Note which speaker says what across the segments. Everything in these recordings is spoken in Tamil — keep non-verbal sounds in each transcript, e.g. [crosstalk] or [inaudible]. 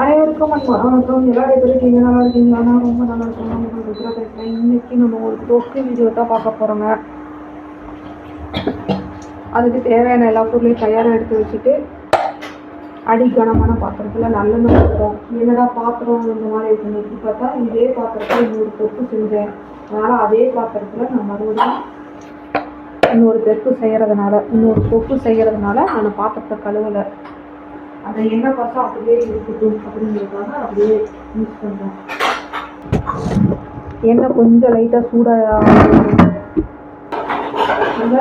Speaker 1: அனைவருக்கும் அன்பு வணக்கம் எல்லாரும் எப்படி இருக்கீங்க நல்லா இருக்கீங்களா நான் ரொம்ப நல்லா இருக்கேன் உங்களுக்கு பேசுகிறேன் இன்றைக்கி நம்ம ஒரு தொக்கு வீடியோ தான் பார்க்க போகிறோங்க அதுக்கு தேவையான எல்லா பொருளையும் தயாராக எடுத்து வச்சுட்டு அடி பாத்திரத்தில் பாத்திரத்தில் நல்லெண்ணெய் இருக்கும் என்னடா பாத்திரம் இந்த மாதிரி இருக்குன்னு பார்த்தா இதே பாத்திரத்தில் இன்னொரு தொக்கு செஞ்சேன் அதனால் அதே பாத்திரத்தில் நான் மறுபடியும் இன்னொரு தெற்கு செய்கிறதுனால இன்னொரு தொக்கு செய்கிறதுனால நான் பாத்திரத்தை கழுவலை அதை என்ன பார்த்தா அப்படியே இருக்கட்டும் அப்படிங்கிறதுக்காக அப்படியே யூஸ் பண்ணுறோம் எண்ணெய் கொஞ்சம் லைட்டாக சூடாக நம்ம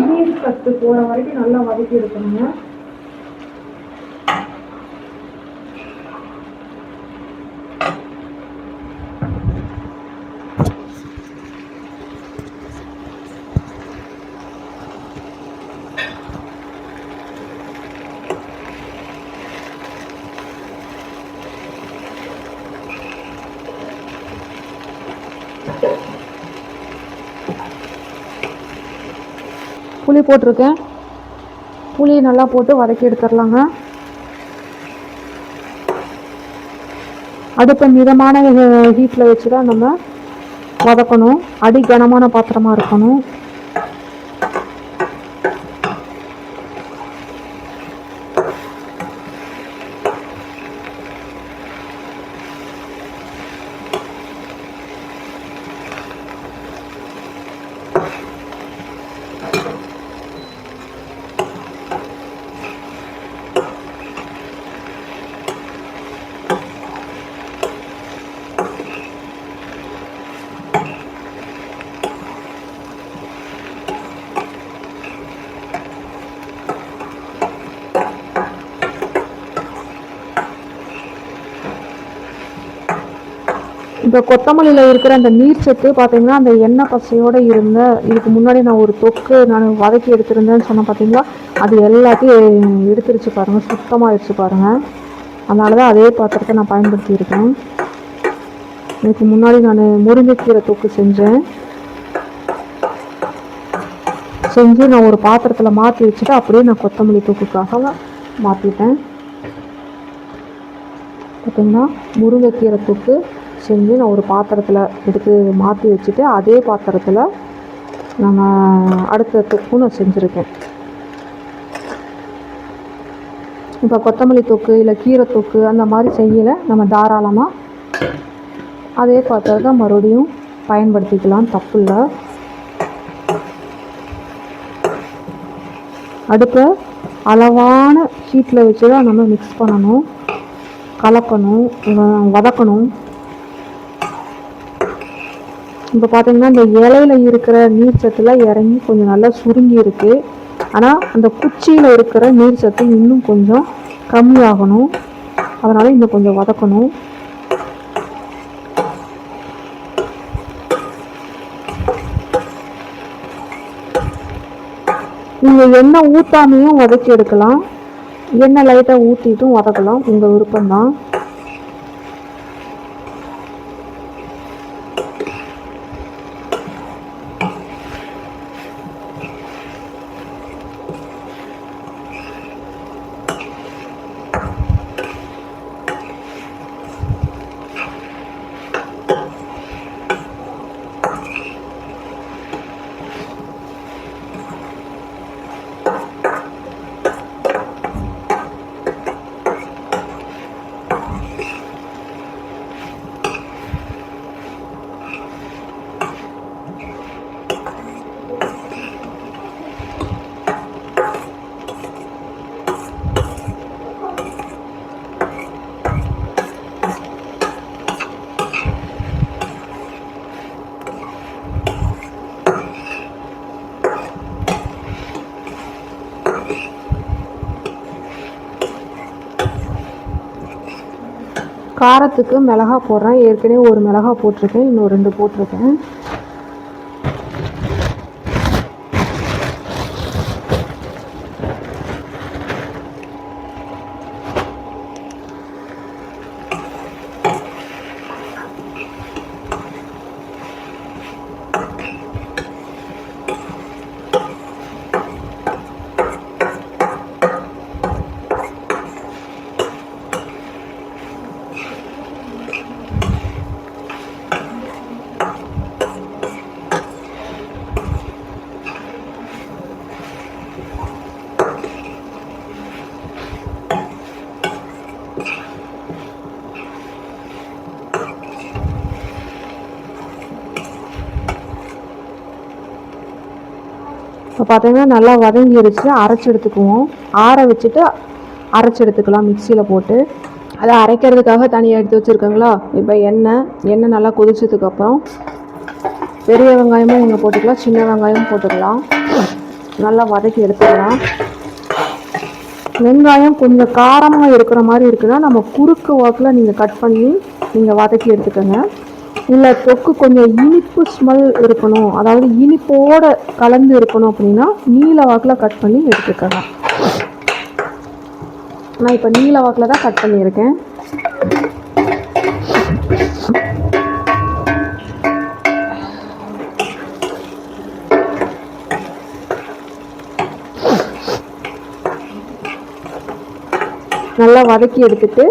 Speaker 1: இனியஸ் ஃபஸ்ட்டு போகிற வரைக்கும் நல்லா வதக்கி எடுக்கணுங்க புளி போட்டிருக்கேன் புளி நல்லா போட்டு வதக்கி எடுத்துடலாங்க அடுப்பை மிதமான ஹீட்டில் வச்சு தான் நம்ம வதக்கணும் அடி கனமான பாத்திரமாக இருக்கணும் இப்போ கொத்தமல்லியில் இருக்கிற அந்த நீர் சத்து பார்த்தீங்கன்னா அந்த எண்ணெய் பசையோடு இருந்த இதுக்கு முன்னாடி நான் ஒரு தொக்கு நான் வதக்கி எடுத்திருந்தேன்னு சொன்னேன் பார்த்தீங்களா அது எல்லாத்தையும் எடுத்துருச்சு பாருங்கள் சுத்தமாக ஆயிடுச்சு பாருங்கள் அதனால தான் அதே பாத்திரத்தை நான் பயன்படுத்தியிருக்கேன் இதுக்கு முன்னாடி நான் முருங்கைக்கீரை தொக்கு செஞ்சேன் செஞ்சு நான் ஒரு பாத்திரத்தில் மாற்றி வச்சுட்டு அப்படியே நான் கொத்தமல்லி தொக்குக்காக மாற்றிட்டேன் பார்த்தீங்கன்னா முருங்கைக்கீரை தொக்கு செஞ்சு நான் ஒரு பாத்திரத்தில் எடுத்து மாற்றி வச்சுட்டு அதே பாத்திரத்தில் நம்ம தொக்கும் நான் செஞ்சுருக்கேன் இப்போ கொத்தமல்லி தொக்கு இல்லை கீரை தொக்கு அந்த மாதிரி செய்யலை நம்ம தாராளமாக அதே பாத்திரத்தை மறுபடியும் பயன்படுத்திக்கலாம் தப்பு இல்லை அடுப்பை அளவான ஷீட்டில் வச்சு தான் நம்ம மிக்ஸ் பண்ணணும் கலக்கணும் வதக்கணும் இப்போ பார்த்தீங்கன்னா இந்த இலையில இருக்கிற நீர் சத்துலாம் இறங்கி கொஞ்சம் நல்லா சுருங்கி இருக்குது ஆனால் அந்த குச்சியில் இருக்கிற நீர் சத்து இன்னும் கொஞ்சம் கம்மியாகணும் அதனால் இன்னும் கொஞ்சம் வதக்கணும் நீங்கள் எண்ணெய் ஊற்றாமையும் வதக்கி எடுக்கலாம் எண்ணெய் லைட்டாக ஊற்றிட்டும் வதக்கலாம் உங்கள் விருப்பம்தான் காரத்துக்கு மிளகா போடுறேன் ஏற்கனவே ஒரு மிளகா போட்டிருக்கேன் இன்னும் ரெண்டு போட்டிருக்கேன் இப்போ பார்த்தீங்கன்னா நல்லா வதங்கிடுச்சு அரைச்சி எடுத்துக்குவோம் ஆற வச்சுட்டு அரைச்சி எடுத்துக்கலாம் மிக்சியில் போட்டு அதை அரைக்கிறதுக்காக தனியாக எடுத்து வச்சுருக்கோங்களா இப்போ எண்ணெய் எண்ணெய் நல்லா கொதிச்சதுக்கப்புறம் பெரிய வெங்காயமும் நீங்கள் போட்டுக்கலாம் சின்ன வெங்காயமும் போட்டுக்கலாம் நல்லா வதக்கி எடுத்துக்கலாம் வெங்காயம் கொஞ்சம் காரமாக இருக்கிற மாதிரி இருக்குன்னா நம்ம குறுக்கு வாக்கில் நீங்கள் கட் பண்ணி நீங்கள் வதக்கி எடுத்துக்கோங்க இல்லை தொக்கு கொஞ்சம் இனிப்பு ஸ்மெல் இருக்கணும் அதாவது இனிப்போடு கலந்து இருக்கணும் அப்படின்னா நீல வாக்கில் கட் பண்ணி எடுத்துக்கலாம் நான் இப்போ நீல வாக்கில் தான் கட் பண்ணியிருக்கேன் நல்லா வதக்கி எடுத்துட்டு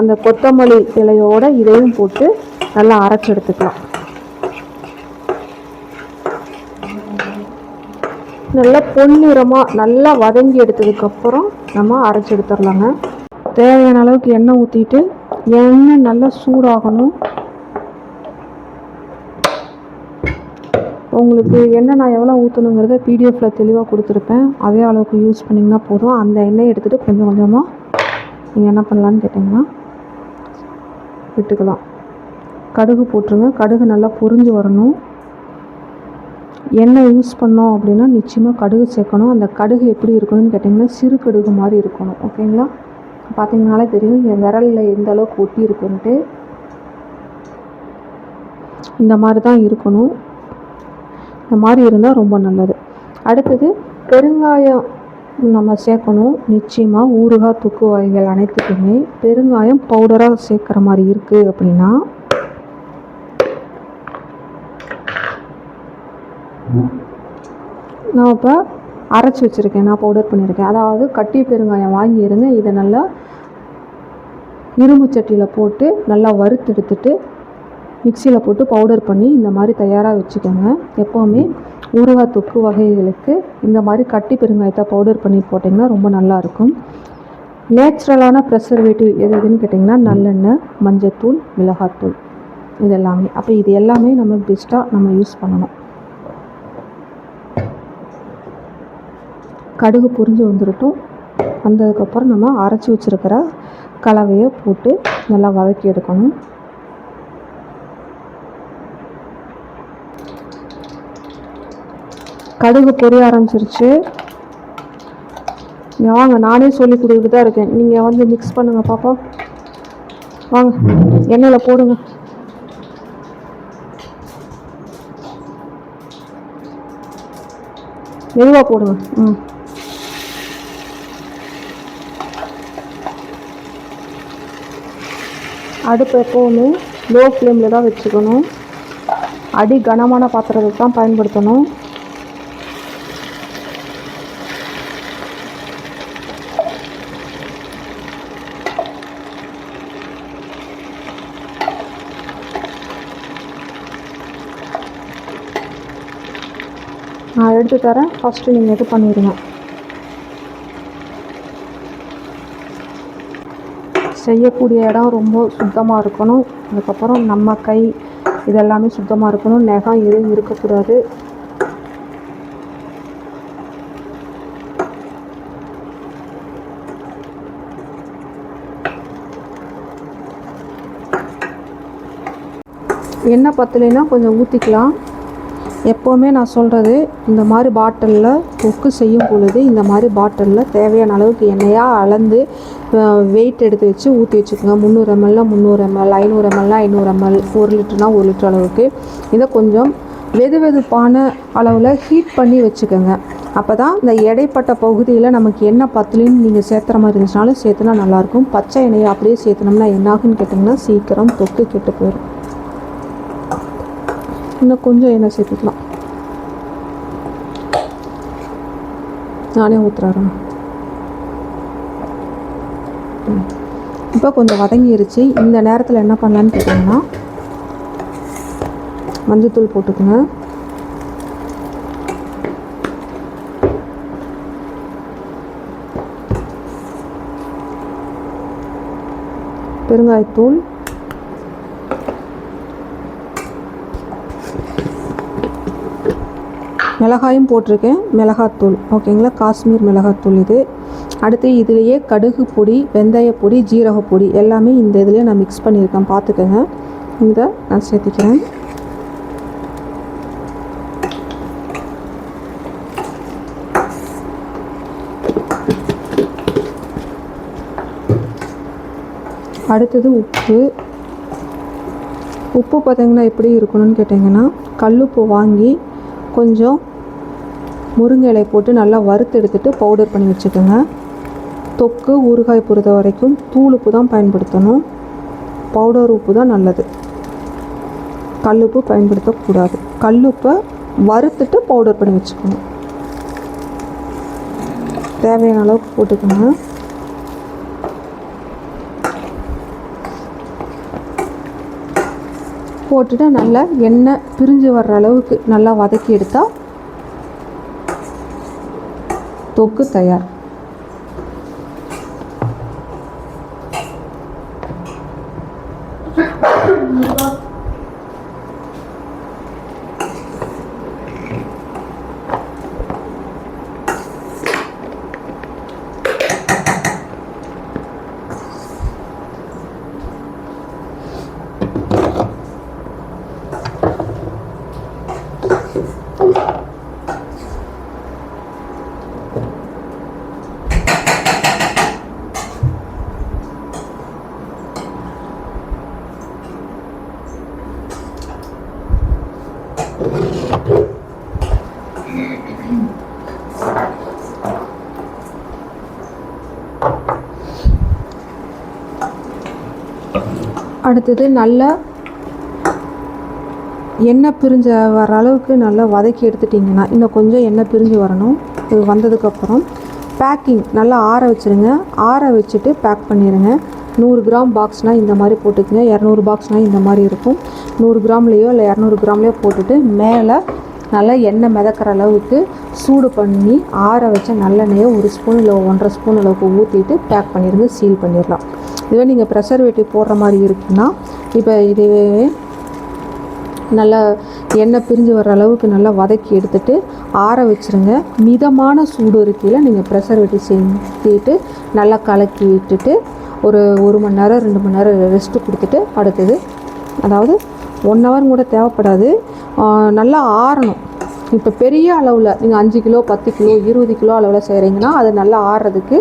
Speaker 1: அந்த கொத்தமல்லி இலையோட இதையும் போட்டு நல்லா அரைச்சி எடுத்துக்கலாம் நல்லா பொன்னிறமாக நல்லா வதங்கி எடுத்ததுக்கப்புறம் நம்ம அரைச்சி எடுத்துடலாங்க தேவையான அளவுக்கு எண்ணெய் ஊற்றிட்டு எண்ணெய் நல்லா சூடாகணும் உங்களுக்கு எண்ணெய் நான் எவ்வளோ ஊற்றணுங்கிறத பிடிஎஃப்பில் தெளிவாக கொடுத்துருப்பேன் அதே அளவுக்கு யூஸ் பண்ணிங்கன்னா போதும் அந்த எண்ணெயை எடுத்துகிட்டு கொஞ்சம் கொஞ்சமாக நீங்கள் என்ன பண்ணலான்னு கேட்டிங்கன்னா விட்டுக்கலாம் கடுகு போட்டுருங்க கடுகு நல்லா பொரிஞ்சு வரணும் எண்ணெய் யூஸ் பண்ணோம் அப்படின்னா நிச்சயமாக கடுகு சேர்க்கணும் அந்த கடுகு எப்படி இருக்கணும்னு கேட்டிங்கன்னா சிறு கடுகு மாதிரி இருக்கணும் ஓகேங்களா பார்த்தீங்கனாலே தெரியும் என் விரலில் எந்த அளவுக்கு ஒட்டி இருக்குன்ட்டு இந்த மாதிரி தான் இருக்கணும் இந்த மாதிரி இருந்தால் ரொம்ப நல்லது அடுத்தது பெருங்காயம் நம்ம சேர்க்கணும் நிச்சயமாக ஊறுகாய் தூக்கு வகைகள் அனைத்துக்குமே பெருங்காயம் பவுடராக சேர்க்குற மாதிரி இருக்குது அப்படின்னா நான் இப்போ அரைச்சி வச்சுருக்கேன் நான் பவுடர் பண்ணியிருக்கேன் அதாவது கட்டி பெருங்காயம் வாங்கியிருந்து இதை நல்லா இரும்பு சட்டியில் போட்டு நல்லா வறுத்து எடுத்துட்டு மிக்சியில் போட்டு பவுடர் பண்ணி இந்த மாதிரி தயாராக வச்சுக்கோங்க எப்போவுமே ஊறுகாய் தொக்கு வகைகளுக்கு இந்த மாதிரி கட்டி பெருங்காயத்தை பவுடர் பண்ணி போட்டிங்கன்னா ரொம்ப நல்லாயிருக்கும் நேச்சுரலான ப்ரெசர்வேட்டிவ் எது எதுன்னு கேட்டிங்கன்னா நல்லெண்ணெய் மஞ்சத்தூள் மிளகாத்தூள் இதெல்லாமே அப்போ இது எல்லாமே நம்ம பெஸ்ட்டாக நம்ம யூஸ் பண்ணணும் கடுகு பொரிஞ்சு வந்துருட்டும் வந்ததுக்கப்புறம் நம்ம அரைச்சி வச்சுருக்கிற கலவையை போட்டு நல்லா வதக்கி எடுக்கணும் கடுகு பொரிய ஆரம்பிச்சிருச்சு வாங்க நானே சொல்லி கொடுத்துட்டு தான் இருக்கேன் நீங்கள் வந்து மிக்ஸ் பண்ணுங்கள் பாப்பா வாங்க எண்ணெயில் போடுங்க மெதுவாக போடுங்க ம் அடுப்பு எப்போவுமே லோ ஃப்ளேமில் தான் வச்சுக்கணும் அடி கனமான பாத்திரத்தை தான் பயன்படுத்தணும் நான் எடுத்து தரேன் ஃபஸ்ட்டு நீங்கள் இது பண்ணிடுங்க செய்யக்கூடிய இடம் ரொம்ப சுத்தமாக இருக்கணும் அதுக்கப்புறம் நம்ம கை இதெல்லாமே சுத்தமாக இருக்கணும் நகம் எதுவும் இருக்கக்கூடாது எண்ணெய் பத்தலைன்னா கொஞ்சம் ஊற்றிக்கலாம் எப்போவுமே நான் சொல்கிறது இந்த மாதிரி பாட்டிலில் கொக்கு செய்யும் பொழுது இந்த மாதிரி பாட்டிலில் தேவையான அளவுக்கு எண்ணெயாக அளந்து வெயிட் எடுத்து வச்சு ஊற்றி வச்சுக்கோங்க முந்நூறு எம்எல்லாம் முந்நூறு எம்எல் ஐநூறு எம்எல்லாம் ஐநூறு எம்எல் ஒரு லிட்டர்னா ஒரு லிட்டர் அளவுக்கு இதை கொஞ்சம் வெது வெதுப்பான அளவில் ஹீட் பண்ணி வச்சுக்கோங்க அப்போ தான் இந்த எடைப்பட்ட பகுதியில் நமக்கு என்ன பத்துலின்னு நீங்கள் சேர்த்துற மாதிரி இருந்துச்சுனாலும் சேர்த்துனா நல்லாயிருக்கும் பச்சை எண்ணெயை அப்படியே சேர்த்தனோம்னா என்னாகுன்னு கேட்டிங்கன்னா சீக்கிரம் தொக்கு கெட்டு போயிடும் இன்னும் கொஞ்சம் எண்ணெய் சேர்த்துக்கலாம் நானே ஊற்றுறேன் இப்போ கொஞ்சம் வதங்கிடுச்சு இந்த நேரத்தில் என்ன பண்ணலான்னு கேட்டிங்கன்னா மஞ்சத்தூள் போட்டுக்கோங்க பெருங்காயத்தூள் மிளகாயும் போட்டிருக்கேன் மிளகாத்தூள் ஓகேங்களா காஷ்மீர் மிளகாத்தூள் இது அடுத்து இதிலேயே கடுகு பொடி வெந்தய பொடி ஜீரக பொடி எல்லாமே இந்த இதிலே நான் மிக்ஸ் பண்ணியிருக்கேன் பார்த்துக்கோங்க இதை நான் சேர்த்துக்கிறேன் அடுத்தது உப்பு உப்பு பார்த்திங்கன்னா எப்படி இருக்கணும்னு கேட்டிங்கன்னா கல்லுப்பு வாங்கி கொஞ்சம் முருங்கை இலை போட்டு நல்லா வறுத்து எடுத்துகிட்டு பவுடர் பண்ணி வச்சுக்கோங்க தொக்கு ஊறுகாய் பொறுத்த வரைக்கும் தூள் உப்பு தான் பயன்படுத்தணும் பவுடர் உப்பு தான் நல்லது கல்லுப்பு பயன்படுத்தக்கூடாது கல்லுப்பை வறுத்துட்டு பவுடர் பண்ணி வச்சுக்கணும் தேவையான அளவுக்கு போட்டுக்கணும் போட்டுட்டு நல்லா எண்ணெய் பிரிஞ்சு வர்ற அளவுக்கு நல்லா வதக்கி எடுத்தால் தொக்கு தயார் Six [laughs] அடுத்தது நல்லா எண்ணெய் பிரிஞ்ச வர அளவுக்கு நல்லா வதக்கி எடுத்துட்டிங்கன்னா இன்னும் கொஞ்சம் எண்ணெய் பிரிஞ்சு வரணும் இது வந்ததுக்கப்புறம் பேக்கிங் நல்லா ஆற வச்சுருங்க ஆற வச்சுட்டு பேக் பண்ணிடுங்க நூறு கிராம் பாக்ஸ்னால் இந்த மாதிரி போட்டுக்கங்க இரநூறு பாக்ஸ்னால் இந்த மாதிரி இருக்கும் நூறு கிராம்லேயோ இல்லை இரநூறு கிராம்லேயோ போட்டுட்டு மேலே நல்லா எண்ணெய் மிதக்கிற அளவுக்கு சூடு பண்ணி ஆற வச்ச நல்லெண்ணெயை ஒரு ஸ்பூன் இல்லை ஒன்றரை ஸ்பூன் அளவுக்கு ஊற்றிட்டு பேக் பண்ணிடுங்க சீல் பண்ணிடலாம் இதுவே நீங்கள் ப்ரெசர்வேட்டிவ் போடுற மாதிரி இருக்குன்னா இப்போ இதுவே நல்லா எண்ணெய் பிரிஞ்சு வர அளவுக்கு நல்லா வதக்கி எடுத்துட்டு ஆற வச்சுருங்க மிதமான சூடு இருக்கையில் நீங்கள் ப்ரெஷர்வேட்டிவ் செஞ்சுட்டு நல்லா கலக்கி விட்டுட்டு ஒரு ஒரு மணி நேரம் ரெண்டு மணி நேரம் ரெஸ்ட்டு கொடுத்துட்டு அடுத்தது அதாவது ஒன் ஹவர் கூட தேவைப்படாது நல்லா ஆறணும் இப்போ பெரிய அளவில் நீங்கள் அஞ்சு கிலோ பத்து கிலோ இருபது கிலோ அளவில் செய்கிறீங்கன்னா அது நல்லா ஆறுறதுக்கு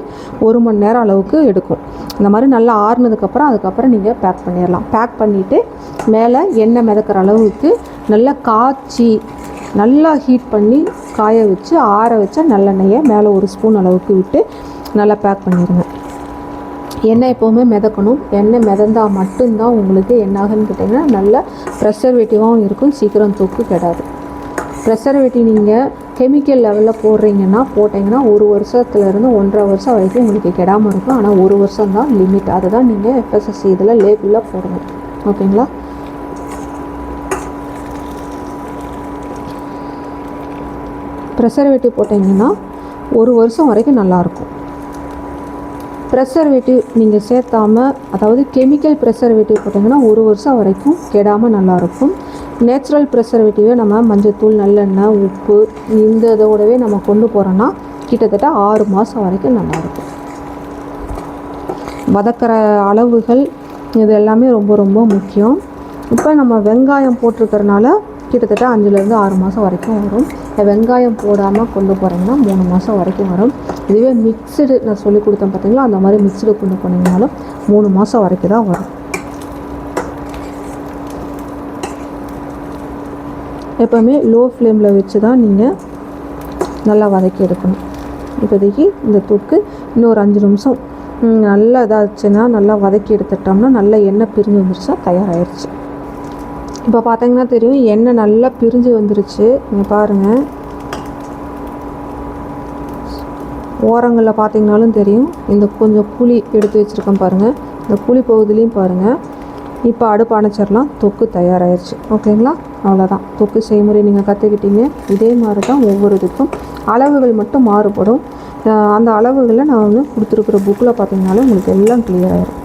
Speaker 1: ஒரு மணி நேரம் அளவுக்கு எடுக்கும் இந்த மாதிரி நல்லா ஆறுனதுக்கப்புறம் அதுக்கப்புறம் நீங்கள் பேக் பண்ணிடலாம் பேக் பண்ணிவிட்டு மேலே எண்ணெய் மிதக்கிற அளவுக்கு நல்லா காய்ச்சி நல்லா ஹீட் பண்ணி காய வச்சு ஆற வச்ச நல்லெண்ணெயை மேலே ஒரு ஸ்பூன் அளவுக்கு விட்டு நல்லா பேக் பண்ணிடுங்க எண்ணெய் எப்போவுமே மிதக்கணும் எண்ணெய் மிதந்தால் மட்டும்தான் உங்களுக்கு என்னாகுன்னு கேட்டிங்கன்னா நல்ல ப்ரெஷர்வேட்டிவாகவும் இருக்கும் சீக்கிரம் தூக்கு கிடாது ப்ரெஷர்வேட்டி நீங்கள் கெமிக்கல் லெவலில் போடுறீங்கன்னா போட்டிங்கன்னா ஒரு வருஷத்துலேருந்து ஒன்றரை வருஷம் வரைக்கும் உங்களுக்கு கெடாமல் இருக்கும் ஆனால் ஒரு வருஷம் தான் லிமிட் அதை தான் நீங்கள் எஃப்எஸ்எஸ்சி இதில் லேபிளில் போடணும் ஓகேங்களா ப்ரெசர்வேட்டிவ் போட்டிங்கன்னா ஒரு வருஷம் வரைக்கும் நல்லாயிருக்கும் ப்ரெசர்வேட்டிவ் நீங்கள் சேர்த்தாமல் அதாவது கெமிக்கல் ப்ரெசர்வேட்டிவ் போட்டிங்கன்னா ஒரு வருஷம் வரைக்கும் கெடாமல் நல்லாயிருக்கும் நேச்சுரல் ப்ரிசர்வேட்டிவை நம்ம மஞ்சத்தூள் நல்லெண்ணெய் உப்பு இந்த இதோடவே நம்ம கொண்டு போகிறோன்னா கிட்டத்தட்ட ஆறு மாதம் வரைக்கும் நல்லாயிருக்கும் வதக்கிற அளவுகள் இது எல்லாமே ரொம்ப ரொம்ப முக்கியம் இப்போ நம்ம வெங்காயம் போட்டிருக்கிறனால கிட்டத்தட்ட அஞ்சுலேருந்து ஆறு மாதம் வரைக்கும் வரும் வெங்காயம் போடாமல் கொண்டு போகிறீங்கன்னா மூணு மாதம் வரைக்கும் வரும் இதுவே மிக்சடு நான் சொல்லி கொடுத்தேன் பார்த்தீங்களா அந்த மாதிரி மிக்சடு கொண்டு போனீங்கனாலும் மூணு மாதம் வரைக்கும் தான் வரும் எப்போவுமே லோ ஃப்ளேமில் வச்சு தான் நீங்கள் நல்லா வதக்கி எடுக்கணும் இப்போதைக்கு இந்த தொக்கு இன்னொரு அஞ்சு நிமிஷம் நல்லா இதாச்சுன்னா நல்லா வதக்கி எடுத்துட்டோம்னா நல்லா எண்ணெய் பிரிஞ்சு வந்துருச்சா தயாராகிடுச்சு இப்போ பார்த்தீங்கன்னா தெரியும் எண்ணெய் நல்லா பிரிஞ்சு வந்துருச்சு நீங்கள் பாருங்கள் ஓரங்களில் பார்த்தீங்கனாலும் தெரியும் இந்த கொஞ்சம் புளி எடுத்து வச்சுருக்கேன் பாருங்கள் இந்த புளி பகுதியிலையும் பாருங்கள் இப்போ அடுப்பு அணைச்சிடலாம் தொக்கு தயாராகிடுச்சு ஓகேங்களா அவ்வளோதான் தொக்கு செய்முறை நீங்கள் கற்றுக்கிட்டீங்க இதே மாதிரி தான் ஒவ்வொரு இதுக்கும் அளவுகள் மட்டும் மாறுபடும் அந்த அளவுகளை நான் வந்து கொடுத்துருக்குற புக்கில் பார்த்தீங்கனாலே உங்களுக்கு எல்லாம் கிளியர் ஆகிடும்